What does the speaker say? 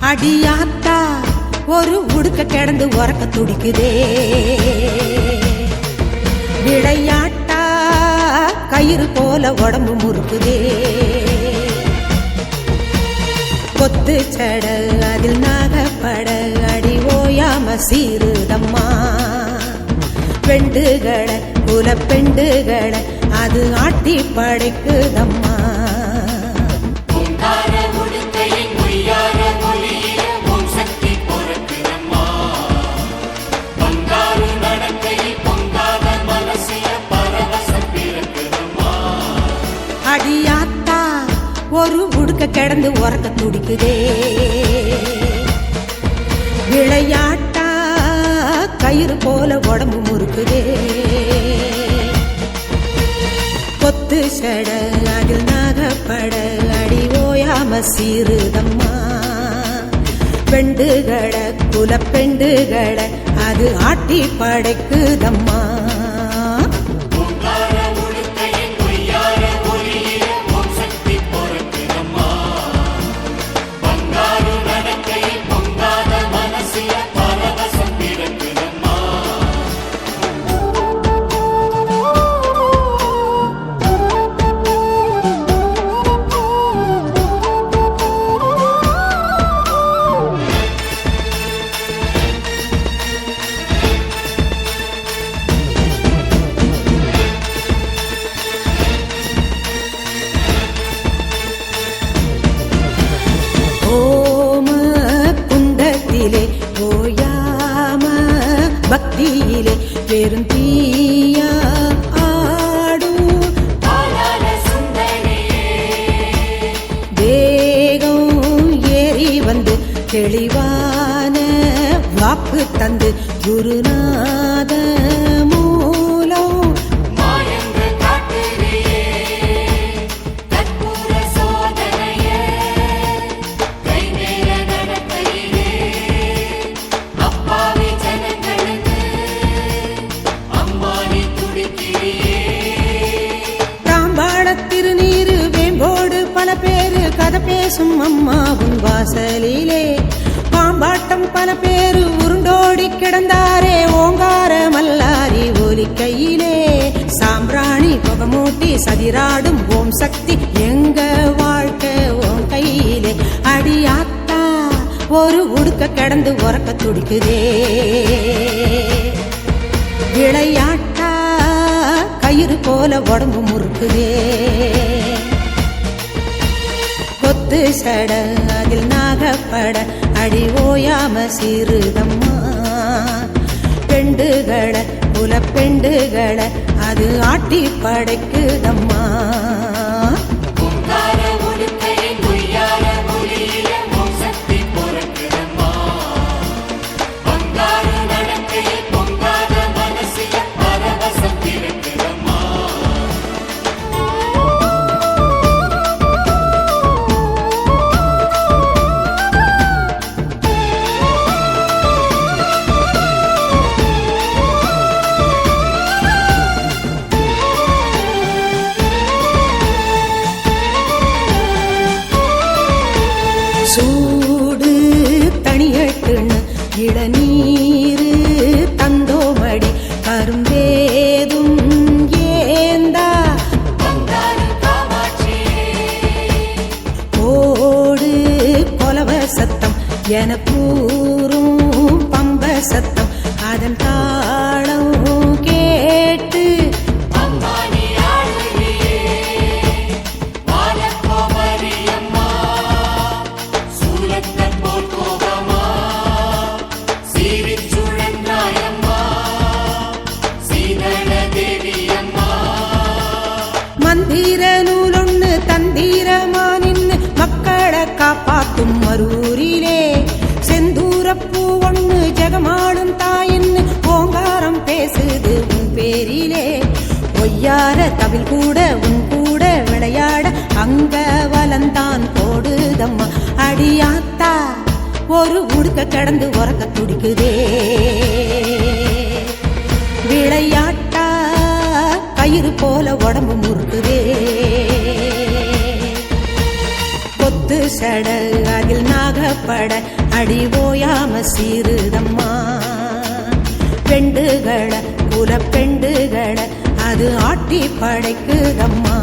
அடியாத்தா ஒரு உடுக்க கிடந்து உறக்க துடிக்குதே. விளையாட்டா கயிறு போல உடம்பு முறுக்குதே. கொத்து சட அதில் நாகப்பட அடி ஓயாம சீருதம்மா. பெண்டுகளை குல பெண்டுகளை அது ஆட்டி படைக்குதம்மா. அடியாத்தா ஒரு உடுக்க கிடந்து உறக்க துடிக்குதே. விளையாட்டா கயிறு போல உடம்பு முறுக்குதே. கொத்து செட அதில் நாகப்பட அடி ஓயாம சீருதம்மா. பெண்டுகட குல பெண்டுகளை அது ஆட்டி படைக்குதம்மா. பக்தியிலே பெருந்தீயா ஆடும். வேகம் ஏறி வந்து தெளிவான வாக்கு தந்து குருநாதன். கதை பேசும் அம்மாவும் வாசலிலே. பாம்பாட்டம் பல பேரு உருண்டோடி கிடந்தாரே. ஓங்கார மல்லாரி ஒலி கையிலே சாம்பிராணி புகமூட்டி சதிராடும் ஓம் சக்தி. எங்க வாழ்க்கை ஓம் கையிலே. அடியாத்தா ஒரு உடுக்க கிடந்து உறக்க துடிக்குதே. விளையாட்டா கயிறு போல உடம்பு முறுக்குதே. கொத்து சட அதில் நாகப்பட அடி ஓயாம சிறுதம்மா. பெண்டுகளை குல பெண்டுகளை அது ஆட்டி படைக்குதம்மா. இளநீரு தந்தோமடி கரும்பேதும் ஏந்தா. ஓடு கொலவ சத்தம் என கூறும் பம்ப சத்தம் அதன் தாளம் கேட்டு காப்பாத்தும் செந்தூரப்பூ ஒண்ணு ஜெகமாடும் தாயின்னு ஓங்காரம் பேசுது உன் பேரிலே. ஒய்யார தவில் கூட உன் கூட விளையாட அங்க வலந்தான் போடுதம்மா. அடியாத்தா ஒரு உடுக்க கடந்து உறக்க துடிக்குதே. விளையாட்டா கயிறு போல உடம்பு முறுக்குதே. கொத்து சட அதில் நாகப்பட பட அடி ஓயாம சீருதம்மா. பெண்டுகள குல பெண்டுகள அது ஆட்டி படைக்குதம்மா.